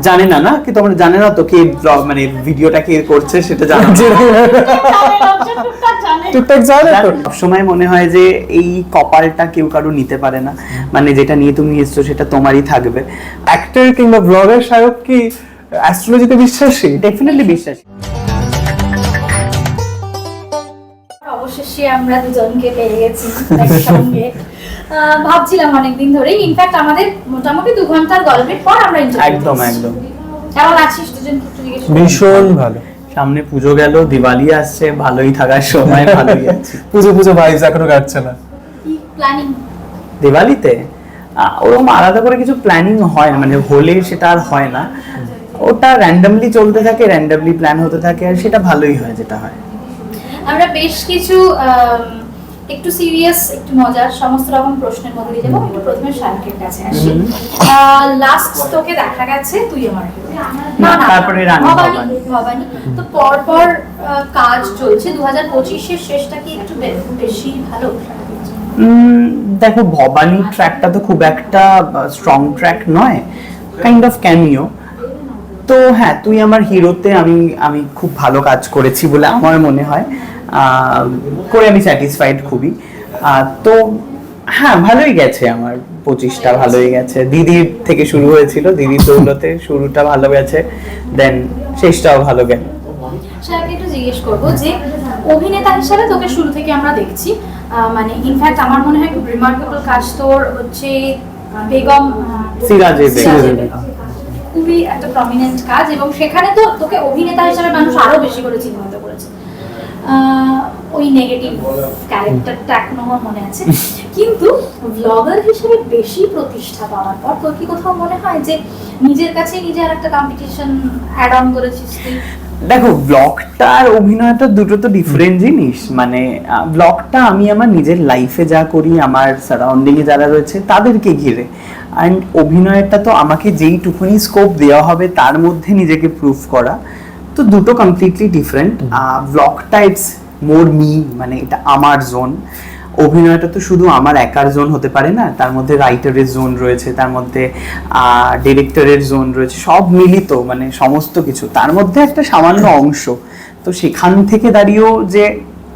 জানে না না? কি তোমরা জানে না তো কে ব্লগ মানে ভিডিওটা কে করছে সেটা জানো। টুকটাক জানে তো। সবসময় মনে হয় যে এই কপালটা কেউ কারও নিতে পারে না। মানে যেটা নিয়ে তুমি এসছো সেটা তোমারই থাকবে। অ্যাক্টর কিংবা ব্লগার শায়ক কি অ্যাস্ট্রোলজিতে বিশ্বাসী? ডেফিনেটলি বিশ্বাস। অবশেষে আমরা দুজনকে পেয়ে গেছি ভাবছিলাম অনেকদিন ধরেই। ইনফ্যাক্ট আমাদের মোটামুটি দু ঘণ্টার গল্পের পর আমরা একদম একদম। কেমন আছিস। ভীষণ ভালো। সামনে পুজো গেল দিওয়ালি আসছে ভালোই থাকার সময় ভালোই আছে। পুজো পুজো ভাইবস এখনও কাটছে না। কি প্ল্যানিং দিওয়ালিতে ওরকম আলাদা করে কিছু প্ল্যানিং হয় না মানে হলে সেটা আর হয় না। ওটা র্যান্ডামলি চলতে থাকে র্যান্ডামলি প্ল্যান হতে থাকে আর সেটা ভালোই হয় যেটা হয়। আমরা বেশ কিছু একটু সিরিয়াস একটু মজার সমস্ত রকম প্রশ্নের মধ্যে দিয়ে যাব। একটু প্রথমে শাহরুখের কাছে আসি। লাস্ট তোকে দেখা গেছে তুই আমার না তারপরে ভবানী ভবানী। তো পর পর কাজ চলছে। দু হাজার পঁচিশের শেষটা কি একটু বেশি ভালো? দেখো ভবানী ট্র্যাকটা তো খুব একটা স্ট্রং ট্র্যাক নয়। কাইন্ড অফ ক্যামিও তো হ্যাঁ তুই আমার হিরোতে আমি আমি খুব ভালো কাজ করেছি বলে আমার মনে হয়। করে আমি স্যাটিসফাইড খুবই। তো হ্যাঁ ভালোই গেছে আমার পঁচিশটা ভালোই গেছে। দিদির থেকে শুরু হয়েছিল দিদির দৌলতে শুরুটা ভালো গেছে দেন শেষটাও ভালো গেল। একটু জিজ্ঞেস করব যে অভিনেতা হিসাবে তোকে শুরু থেকে আমরা দেখছি মানে ইনফ্যাক্ট আমার মনে হয় খুব রিমার্কেবল কাজ তোর হচ্ছে বেগম সিরাজে বেগম। খুবই একটা প্রমিনেন্ট কাজ এবং সেখানে তো তোকে অভিনেতা হিসাবে মানুষ আরও বেশি করে চিহ্নিত ওই নেগেটিভ ক্যারেক্টারটা এখনও আমার মনে আছে। কিন্তু ব্লগার হিসেবে বেশি প্রতিষ্ঠা পাওয়ার পর তোর কি কোথাও মনে হয় যে নিজের কাছে নিজে আর একটা কম্পিটিশন অ্যাড অন করেছিস তুই? দেখো ব্লগটা আর অভিনয়টা দুটো তো ডিফারেন্ট জিনিস। মানে ব্লগটা আমি আমার নিজের লাইফে যা করি, আমার সারাউন্ডিং এ যারা রয়েছে, তাদেরকে ঘিরে। অ্যান্ড অভিনয়টা তো আমাকে যেইটুকুনি স্কোপ দেওয়া হবে, তার মধ্যে নিজেকে প্রুফ করা। তো দুটো কমপ্লিটলি ডিফারেন্ট ব্লগটা টাইপস মোর মি মানে এটা আমার জোন অভিনয়টা তো শুধু আমার একার জোন হতে পারে না তার মধ্যে রাইটারের জোন রয়েছে তার মধ্যে ডিরেক্টরের জোন রয়েছে সব মিলিত মানে সমস্ত কিছু। তার মধ্যে একটা সামান্য অংশ। তো সেখান থেকে দাঁড়িয়েও যে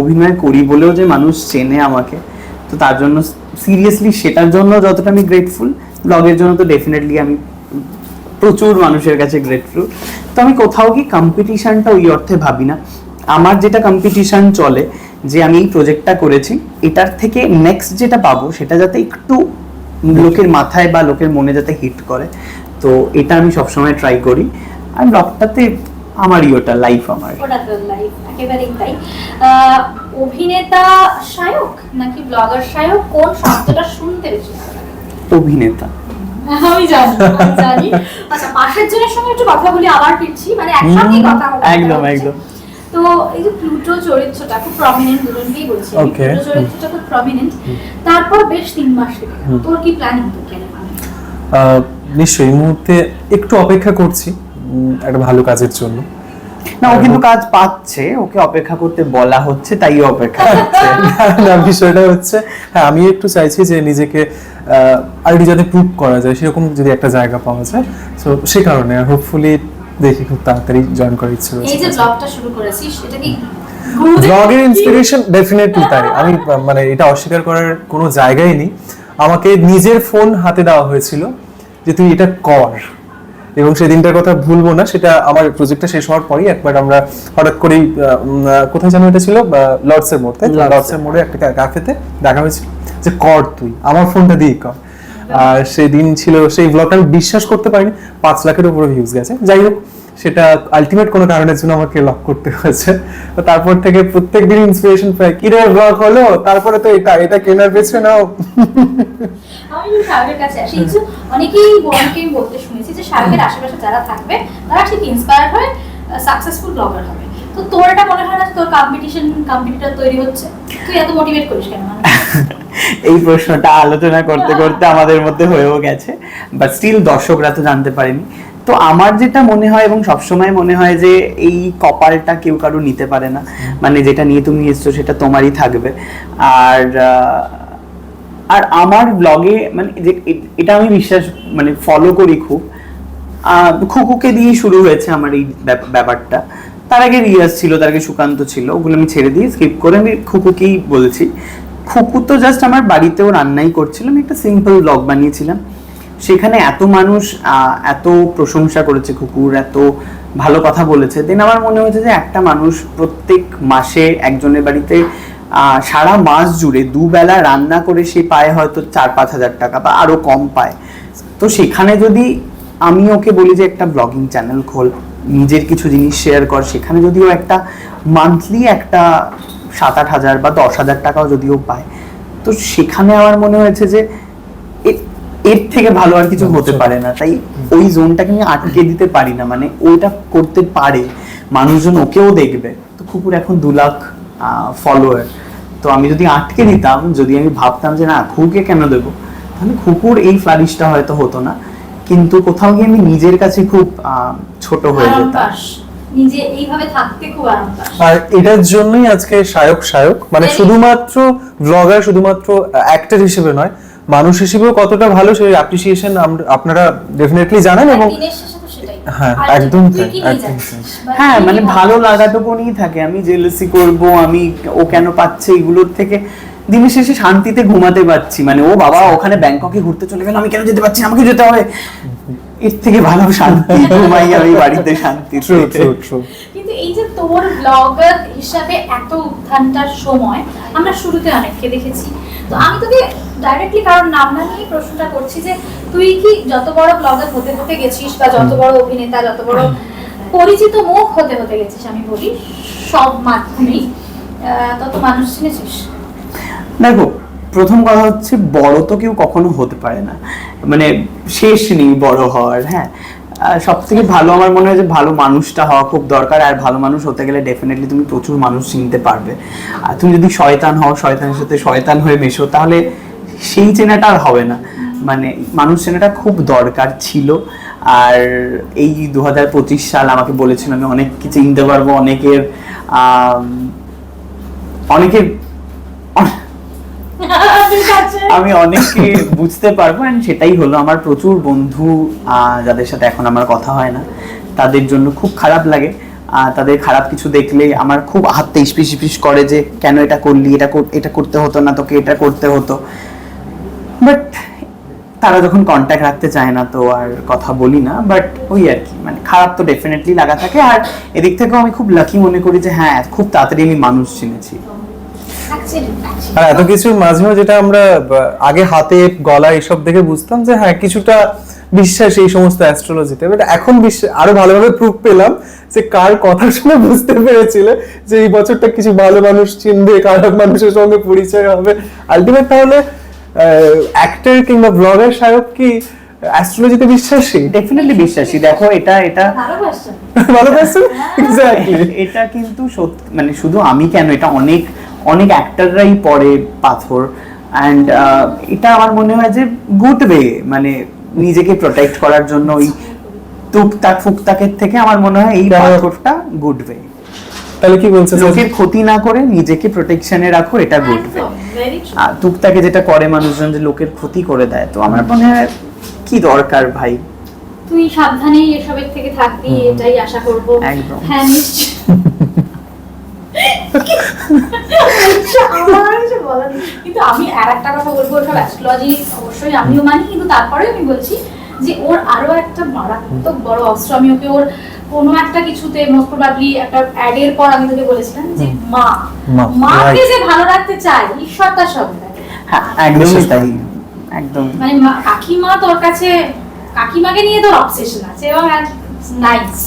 অভিনয় করি বলেও যে মানুষ চেনে আমাকে তো তার জন্য সিরিয়াসলি সেটার জন্য যতটা আমি গ্রেটফুল ব্লগের জন্য তো ডেফিনেটলি আমি প্রচুর মানুষের কাছে গ্রেটফুল তো আমি কোথাও কি কম্পিটিশনটা ওই অর্থে ভাবি না। আমার যেটা কম্পিটিশন চলে যে আমি এই প্রজেক্টটা করেছি এটার থেকে নেক্সট যেটা পাবো সেটা যাতে একটু লোকের মাথায় বা লোকের মনে যাতে হিট করে। তো এটা আমি সবসময় ট্রাই করি। আর ব্লগটাতে আমারই ওটা লাইফ আমার। ওটা তো লাইফ একেবারেই তাই। অভিনেতা শায়ক নাকি ব্লগার শায়ক কোন শব্দটা শুনতে বেশি অভিনেতা। আমি জানি জানি। আচ্ছা পাশের জনের সঙ্গে একটু কথা বলি আবার ফিরছি। মানে একসঙ্গেই কথা হবে একদম একদম। তো এই যে প্লুটো চরিত্রটা খুব প্রমিনেন্ট দুজনকেই বলছি। প্লুটো চরিত্রটা খুব প্রমিনেন্ট তারপর বেশ তিন মাস কেটে তোর কি প্ল্যানিং তো কেন নিশ্চয়ই এই মুহূর্তে একটু অপেক্ষা করছি একটা ভালো কাজের জন্য। না ও কিন্তু কাজ পাচ্ছে ওকে অপেক্ষা করতে বলা হচ্ছে তাই অপেক্ষা করছে। না বিষয়টা হচ্ছে হ্যাঁ আমি একটু চাইছি যে নিজেকে আরেকটু যাতে প্রুভ করা যায় সেরকম যদি একটা জায়গা পাওয়া যায়। তো সে কারণে হোপফুলি দেখি খুব তাড়াতাড়ি জয়েন করার ইচ্ছে এই যে ব্লগটা শুরু করেছিস এটা কি ব্লগের ইন্সপিরেশন ডেফিনেটলি তাই আমি মানে এটা অস্বীকার করার কোনো জায়গাই নেই। আমাকে নিজের ফোন হাতে দেওয়া হয়েছিল যে তুই এটা কর। এবং সেই দিনটার কথা ভুলবো না সেটা আমার প্রজেক্টটা শেষ হওয়ার পরই একবার আমরা হঠাৎ করেই কোথায় যেন এটা ছিল? লর্ডসের মোড় তাই লর্ডস এর লর্ডসের মোড়ে। একটা ক্যাফেতে দেখা হয়েছিল যে কর তুই আমার ফোনটা দিয়ে কর। আর সেদিন ছিল সেই ব্লগটা আমি বিশ্বাস করতে পারিনি পাঁচ লাখের উপরে ভিউজ গেছে। যাই হোক সেটা আলটিমেট কোনো কারণের জন্য আমাকে লক করতে হয়েছে। তো তারপর থেকে প্রত্যেক দিন ইন্সপিরেশন পাই কি রে ব্লগ হলো? তারপরে তো এটা এটা কেনার পেছনেও আমি যদি শাহরুখের কাছে আসি। কিছু অনেকেই অনেকেই বলতে শুনেছি যে শাহরুখের আশেপাশে যারা থাকবে তারা ঠিক ইন্সপায়ার হয়ে সাকসেসফুল ব্লগার হবে। তো তোর এটা মনে হয় না তোর কম্পিটিশন কম্পিটিটর তৈরি হচ্ছে? তুই এত মোটিভেট করিস কেন? এই প্রশ্নটা আলোচনা করতে করতে আমাদের মধ্যে হয়েও গেছে। বাট স্টিল দর্শকরা তো জানতে পারেনি। তো আমার যেটা মনে হয় এবং সবসময় মনে হয় যে এই কপালটা কেউ কারও নিতে পারে না। মানে যেটা নিয়ে তুমি এসছো সেটা তোমারই থাকবে। আর আর আমার ব্লগে মানে যে এটা আমি বিশ্বাস মানে ফলো করি খুব। খুকুকে দিয়ে শুরু হয়েছে আমার এই ব্যাপারটা। তার আগে রিয়াজ ছিল তার আগে সুকান্ত ছিল ওগুলো আমি ছেড়ে দিয়ে স্কিপ করে আমি খুকুকেই বলছি। খুকু তো জাস্ট আমার বাড়িতেও রান্নাই করছিল আমি একটা সিম্পল ব্লগ বানিয়েছিলাম। সেখানে এত মানুষ এত প্রশংসা করেছে কুকুর, এত ভালো কথা বলেছে দেন আমার মনে হয়েছে যে একটা মানুষ প্রত্যেক মাসে একজনের বাড়িতে সারা মাস জুড়ে দুবেলা রান্না করে সে পায় হয়তো চার পাঁচ হাজার টাকা বা আরও কম পায়। তো সেখানে যদি আমি ওকে বলি যে একটা ব্লগিং চ্যানেল খোল, নিজের কিছু জিনিস শেয়ার কর, সেখানে যদিও একটা মান্থলি একটা সাত আট হাজার বা দশ হাজার টাকাও যদিও পায়। তো সেখানে আমার মনে হয়েছে যে এর থেকে ভালো আর কিছু হতে পারে না। তাই ওই জোনটাকে আমি আটকে দিতে পারি না। মানে ওইটা করতে পারে। মানুষজন ওকেও দেখবে। তো কুকুর এখন দু লাখ ফলোয়ার তো আমি যদি আটকে দিতাম যদি আমি ভাবতাম যে না খুকে কেন দেবো? তাহলে কুকুর এই ফ্লারিশটা হয়তো হতো না। কিন্তু কোথাও গিয়ে আমি নিজের কাছে খুব আহ, ছোট হয়ে যেতাম। পাস নিজে এইভাবে থাকতে খুব আরাম আর এটার জন্যই আজকে শায়ক শায়ক। মানে শুধুমাত্র ব্লগার শুধুমাত্র অ্যাক্টর হিসেবে নয় মানুষ হিসেবেও কতটা ভালো সেই অ্যাপ্রিসিয়েশন আপনারা ডেফিনেটলি জানেন এবং হ্যাঁ, একদম হ্যাঁ মানে? ভালো নিয়ে থাকে আমি জেলেসি করব আমি ও কেন পাচ্ছে এগুলোর থেকে দিনের শেষে শান্তিতে ঘুমাতে পারছি। মানে ও বাবা ওখানে ব্যাংককে ঘুরতে চলে গেল আমি কেন যেতে পারছি আমাকে যেতে হবে। এর থেকে ভালো শান্তি ঘুমাই আমি বাড়িতে শান্তি কিন্তু এই যে তোর ব্লগার হিসাবে এত উত্থানটার সময় আমরা শুরুতে অনেককে দেখেছি। তো আমি তোকে ডাইরেক্টলি কারোর নাম না নিয়ে প্রশ্নটা করছি যে তুই কি যত বড় ব্লগার হতে হতে গেছিস বা যত বড় অভিনেতা যত বড় পরিচিত মুখ হতে হতে গেছিস আমি বলি সব মাধ্যমেই। আহ, তত মানুষ চিনেছিস? দেখো প্রথম কথা হচ্ছে বড় তো কেউ কখনো হতে পারে না। মানে শেষ নেই বড় হওয়ার হ্যাঁ। সব থেকে ভালো আমার মনে হয় যে ভালো মানুষটা হওয়া খুব দরকার, আর ভালো মানুষ হতে গেলে ডেফিনেটলি তুমি প্রচুর মানুষ চিনতে পারবে। আর তুমি যদি শয়তান হও, শয়তানের সাথে শয়তান হয়ে মেশো, তাহলে সেই চেনাটা আর হবে না। মানে মানুষ চেনাটা খুব দরকার ছিল। আর এই দু হাজার পঁচিশ সাল আমাকে বলেছিল, আমি অনেক কিছু চিনতে পারব? অনেকের অনেকের আমি অনেককে বুঝতে পারব and সেটাই হলো আমার প্রচুর বন্ধু যাদের সাথে এখন আমার কথা হয় না, তাদের জন্য খুব খারাপ লাগে। তাদের খারাপ কিছু দেখলে আমার খুব হাতটা ইসপিস ইসপিস করে যে, কেন এটা করলি? এটা এটা করতে হতো না, তোকে এটা করতে হতো। বাট তারা যখন কন্ট্যাক্ট রাখতে চায় না, তো আর কথা বলি না। বাট ওই আর কি মানে খারাপ তো ডেফিনেটলি লাগা থাকে। আর এদিক থেকেও আমি খুব লাকি মনে করি যে হ্যাঁ খুব তাড়াতাড়ি আমি মানুষ চিনেছি. আর এত কিছুর মাঝেও যেটা আমরা আগে হাতে গলা এসব দেখে বুঝতাম যে হ্যাঁ কিছুটা বিশ্বাস এই সমস্ত অ্যাস্ট্রোলজিতে বাট এখন বিশ্বাস আরও ভালোভাবে প্রুফ পেলাম যে কার কথা শুনে বুঝতে পেরেছিলে যে এই বছরটা কিছু ভালো মানুষ চিনবে খারাপ মানুষের সঙ্গে পরিচয় হবে। আলটিমেট তাহলে অ্যাক্টর কিংবা ব্লগার সাহেব কি অ্যাস্ট্রোলজিতে বিশ্বাসী? ডেফিনেটলি বিশ্বাসী। দেখো এটা এটা ভালো question. এক্স্যাক্টলি এটা কিন্তু সত্যি মানে শুধু আমি কেন এটা অনেক অনেক অ্যাক্টাররাই পড়ে পাথর অ্যান্ড এটা আমার মনে হয় যে গুড ওয়ে মানে নিজেকে প্রোটেক্ট করার জন্য ওই টুকটাক ফুকতাকের থেকে আমার মনে হয় এই? পাথরটা গুড ওয়ে তাহলে কি বলছে লোকের ক্ষতি না করে নিজেকে প্রোটেকশনে রাখো এটা গুড ওয়ে টুকটাকে যেটা করে মানুষজন যে লোকের ক্ষতি করে দেয় তো আমার মনে হয় কি দরকার ভাই? তুই সাবধানেই এসবের থেকে থাকবি এটাই আশা করব। একদম। হ্যাঁ নিশ্চয় আমার কিছু বলার কিন্তু আমি আর একটা কথা বলব ওসব অ্যাস্ট্রোলজি অবশ্যই আমিও মানি কিন্তু তারপরে আমি বলছি যে ওর আরও একটা মারাত্মক বড় অস্ত্র আমি ওকে ওর কোনো একটা কিছুতে মোস্ট প্রবাবলি একটা অ্যাডের পর আমি তোকে বলেছিলাম যে মা মা, মাকে যে ভালো রাখতে চায় ঈশ্বর তার সঙ্গে হ্যাঁ একদমই। তাই একদম। মানে কাকিমা তোর কাছে কাকিমাকে নিয়ে তোর অবসেশন আছে এবং নাইস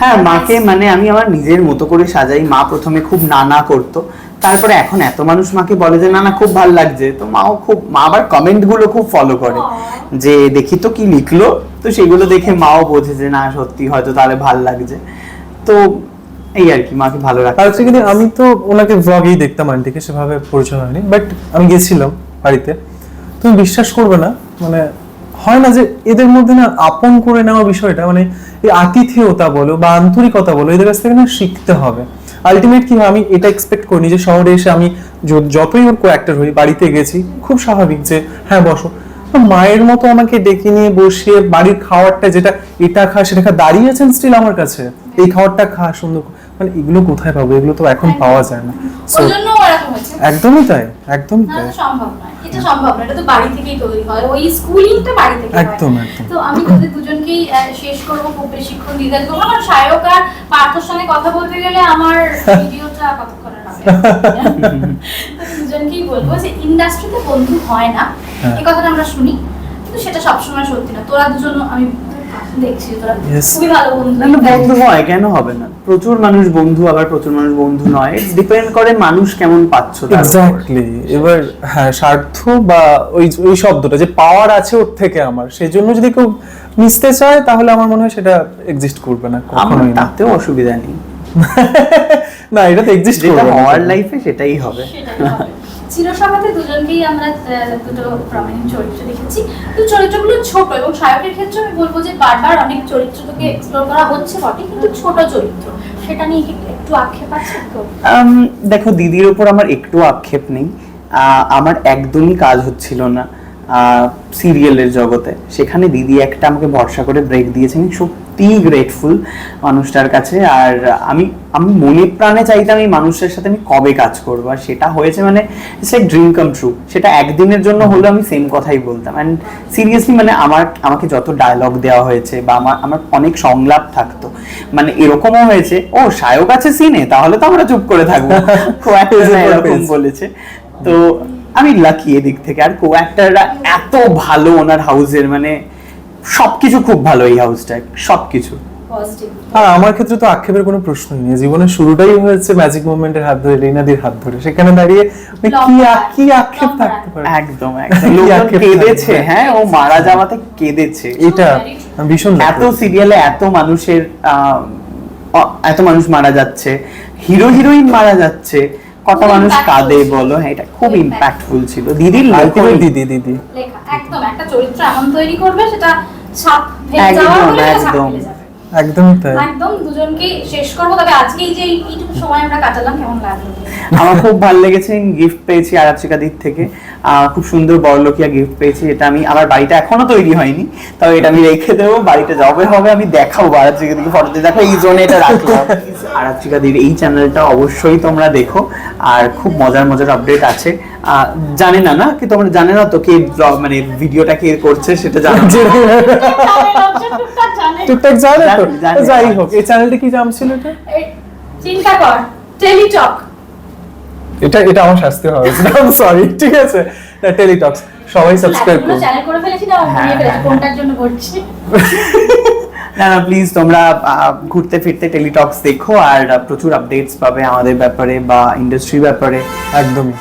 হ্যাঁ মাকে মানে আমি আমার নিজের মতো করে সাজাই মা প্রথমে খুব নানা করতো তারপরে এখন এত মানুষ মাকে বলে যে না না খুব ভালো লাগছে। তো মাও খুব মা আবার কমেন্টগুলো খুব ফলো করে যে দেখি তো কি লিখলো? তো সেগুলো দেখে মাও বোঝে যে না সত্যি হয়তো তাহলে ভালো লাগছে। তো এই আর কি মাকে ভালো রাখা হচ্ছে কিন্তু আমি তো ওনাকে ব্লগেই দেখতাম আন্টিকে সেভাবে পরিচয় হয়নি। বাট আমি গেছিলাম বাড়িতে। তুমি বিশ্বাস করবে না মানে হয় না যে এদের মধ্যে না আপন করে নেওয়া বিষয়টা মানে এই আতিথেয়তা বলো বা আন্তরিকতা বলো এদের কাছ থেকে না শিখতে হবে। আলটিমেট কি হয়, আমি এটা এক্সপেক্ট করিনি যে শহরে এসে আমি যতই ওর কো অ্যাক্টর হই বাড়িতে গেছি খুব স্বাভাবিক যে হ্যাঁ বসো তো মায়ের মতো আমাকে ডেকে নিয়ে বসিয়ে বাড়ির খাওয়ারটা যেটা এটা খা সেটা খা দাঁড়িয়েছেন স্টিল আমার কাছে এই খাওয়ারটা খা সুন্দর। মানে এগুলো কোথায় পাবো? এগুলো তো এখন পাওয়া যায় না। একদমই তাই একদমই তাই। সম্ভব নয়। এটা সম্ভব নয়। এটা তো বাড়ি থেকেই তৈরি হয়। ওই স্কুলিংটা বাড়ি থেকে একদম, একদম। তো আমি তোদের দুজনকেই শেষ করব। খুব বেশিক্ষণ দ্বিধার করব কারণ সায়ক আর পার্থর সঙ্গে কথা বলতে গেলে আমার ভিডিওটা কতক্ষণের দুজনকেই বলব যে ইন্ডাস্ট্রিতে বন্ধু হয় না। হ্যাঁ। এই কথাটা আমরা শুনি। কিন্তু সেটা সবসময় সত্যি না। তোরা দুজন আমি দেখছি তোরা। খুবই ভালো বন্ধু। না না, বন্ধু হয় কেন হবে না? প্রচুর মানুষ বন্ধু আবার প্রচুর মানুষ বন্ধু নয়। ডিপেন্ড করে মানুষ কেমন পাচ্ছ এক্স্যাক্টলি এবার হ্যাঁ স্বার্থ বা ওই ওই শব্দটা যে পাওয়ার আছে ওর থেকে আমার সেই জন্য যদি কেউ মিশতে চায় তাহলে আমার মনে হয় সেটা এক্সিস্ট করবে না কখনোই তাতেও অসুবিধা নেই। না এটা তো এক্সিস্ট করবে হওয়ার লাইফে সেটাই হবে। সেটাই হবে। চিরসভাতে দুজনকেই আমরা দুটো প্রমিনেন্ট চরিত্র দেখেছি। তো চরিত্রগুলো ছোট এবং সায়কের ক্ষেত্রে আমি বলব যে বারবার অনেক চরিত্র তোকে এক্সপ্লোর করা হচ্ছে বটে, কিন্তু ছোট চরিত্র, সেটা নিয়ে একটু আক্ষেপ আছে তো? দেখো, দিদির উপর আমার একটু আক্ষেপ নেই। আমার একদমই কাজ হচ্ছিল না। সিরিয়ালের জগতে। সেখানে দিদি একটা আমাকে ভরসা করে ব্রেক দিয়েছেন। সত্যিই গ্রেটফুল মানুষটার কাছে। আর আমি আমি মনে প্রাণে চাইতাম এই মানুষটার সাথে আমি কবে কাজ করব। আর সেটা হয়েছে মানে it's like dream come true সেটা একদিনের জন্য হলেও আমি সেম কথাই বলতাম। অ্যান্ড সিরিয়াসলি মানে আমার আমাকে যত ডায়লগ দেওয়া হয়েছে বা আমার আমার অনেক সংলাপ থাকতো। মানে এরকমও হয়েছে ও সায়ক আছে সিনে তাহলে তো আমরা চুপ করে থাকব। পর এরকম বলেছে। তো আমি লাকি এদিক থেকে। আর কো অ্যাক্টাররা এত ভালো ওনার হাউসের মানে সবকিছু খুব ভালো এই হাউসটা সবকিছু। আর আমার ক্ষেত্রে তো আক্ষেপের কোনো প্রশ্নই নেই। জীবনের শুরুটাই হয়েছে ম্যাজিক মুভমেন্টের হাত ধরে রিনাদির হাত ধরে। সেখানে দাঁড়িয়ে মানে কি কি আক্ষেপ থাকতে পারে? একদম একদম। কি লোকজন কেঁদেছে হ্যাঁ ও মারা যাওয়াতে কেঁদেছে। এটা ভীষণ এত সিরিয়ালে এত মানুষের আহ, এত মানুষ মারা যাচ্ছে। হিরো হিরোইন মারা যাচ্ছে। কত মানুষ কাঁদে বলো হ্যাঁ এটা খুব ইম্প্যাক্টফুল ছিল। দিদির লেখা দিদি দিদি। লেখা একদম একটা চরিত্র এমন তৈরি করবে সেটা ছাপ ফেলে একদম, যাওয়া হলে একদম। যাবে। একদমই তাই। একদম দুজনকে শেষ করব। তবে আজকে এই যে এইটুকু সময় আমরা কাটালাম কেমন লাগল? আমার খুব ভালো লেগেছে গিফট পেয়েছি আরাচিকা দিক থেকে। খুব সুন্দর বড়লোকিয়া গিফট পেয়েছি এটা আমি আমার বাড়িটা এখনও তৈরি হয়নি তবে এটা আমি রেখে দেবো বাড়িতে যবে হবে আমি দেখাবো আরাত্রিকা দিকে ফটোতে দেখো এই জোনে এটা রাখলাম। আরাত্রিকা দির এই চ্যানেলটা অবশ্যই তোমরা দেখো আর খুব মজার মজার আপডেট আছে। আহ, জানে না না কি তোমরা জানে না তো কে মানে ভিডিওটা কে করছে সেটা জানো টুকটাক জানে তো। যাই হোক এই চ্যানেলটা কি নাম ছিল এটা? চিন্তা কর টেলিটক এটা এটা আমার শাস্তি হওয়া উচিত। সরি ঠিক আছে? না টেলিটক্স সবাই সাবস্ক্রাইব করুন। চ্যানেল করে ফেলেছি না হ্যাঁ, ঘুরিয়ে ফেলেছি হ্যাঁ, কোনটার জন্য করছি না না প্লিজ তোমরা ঘুরতে ফিরতে টেলিটক্স দেখো আর প্রচুর আপডেটস পাবে আমাদের ব্যাপারে বা ইন্ডাস্ট্রি ব্যাপারে। একদমই।